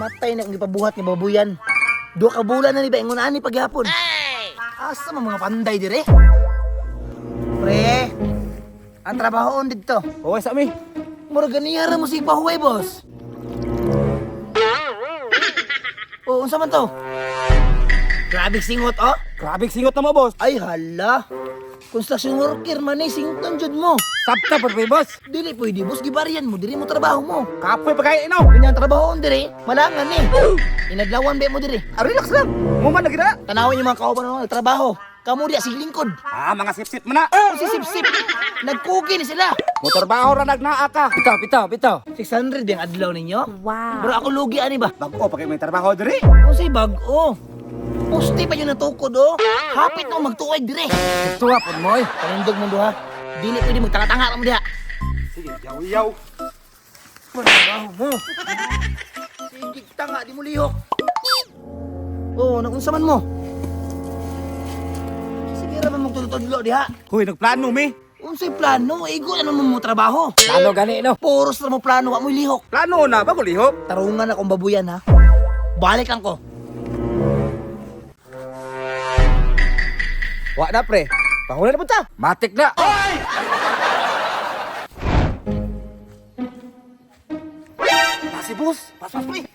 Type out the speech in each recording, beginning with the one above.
Matay na kung ipabuhat ni babuyan. Dua ka bulan na ni ba ingunaan ni paghapon. Asa man mga panday dire? Pre, ang trabaho dito. Huwag sa mi. Mura ganiyara mo si Pahuway, boss. Oh, unsa man to? Grabe singot, oh. Grabe singot na mo, boss. Ay, hala. Construction worker man eh, sington jud mo. Sabta pa pa, boss. Dili pwede, boss, gibarian mo, diri mo trabaho mo. Kapoy pa kayo, inaw. Kanya ang trabaho diri, malangan eh. Inadlawan ba mo diri? Ah, relax lang. Muman na gina. Tanawin yung mga kauban mo trabaho. Kamu di asig lingkod. Ah, mga sip-sip mo na. Si sip-sip. Nagkugi ni sila. Motorbaho ra nagnaa ka. Bitaw, bitaw, bitaw. 600 yung adlaw ninyo. Wow. Bro, ako lugi ani ba? Bago pa kayo may trabaho diri. Kung say bag-o. Pusti pa yun natukod, oh. Hapit mo magtuwag dire. Tuwa po mo, eh. Panindog mo duha. Dili pwede magtanga-tanga mo diha. Sige, yaw-yaw. Trabaho mo. Sige, tanga, di mo lihok. Oo, oh, nakunsa man mo. Sige raman mong tudlo diha. Huy, nagplano, mi. Unsay plano? Igo na naman mo trabaho. Plano gani, no? Puros na mo plano, wa mo lihok. Plano na, bago lihok. Tarungan akong babuyan ha. Balik lang ko. Wa na, pre. Pahula na punta. Matik na. Ah, si boss. Pas, pas, pre.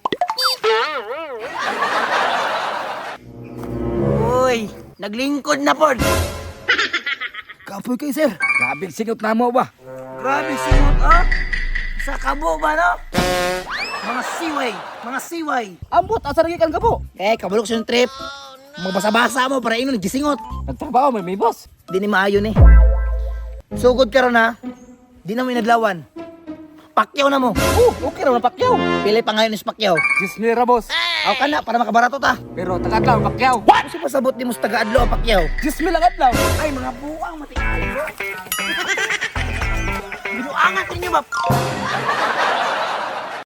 Uy, naglingkod na pod. Kapoy kayo, sir. Grabe singot na mo ba? Grabe singot ah. Sa kabo ba no? Mga siway, mga siway. Ambot, asa lagi kang gabo? Eh, kabulok sa yung trip. Magbasa-basa mo para ino naggisingot. Nagtrabaho, may may boss. Di ni maayo ni. Sugod ka ron ha. Di na mo inadlawan. Pakyaw na mo. Oh, okay naman pakyaw. Pilay pa ngayon is pakyaw. Diyos nira, boss. Aw ka na para makabarato ta. Pero tagadlaw, pakyaw. Kasi pasabot di mo sa taga-adlo ang pakyaw. Diyos mi lang adlaw. Ay, mga buwang. Binuangan ko ninyo ba?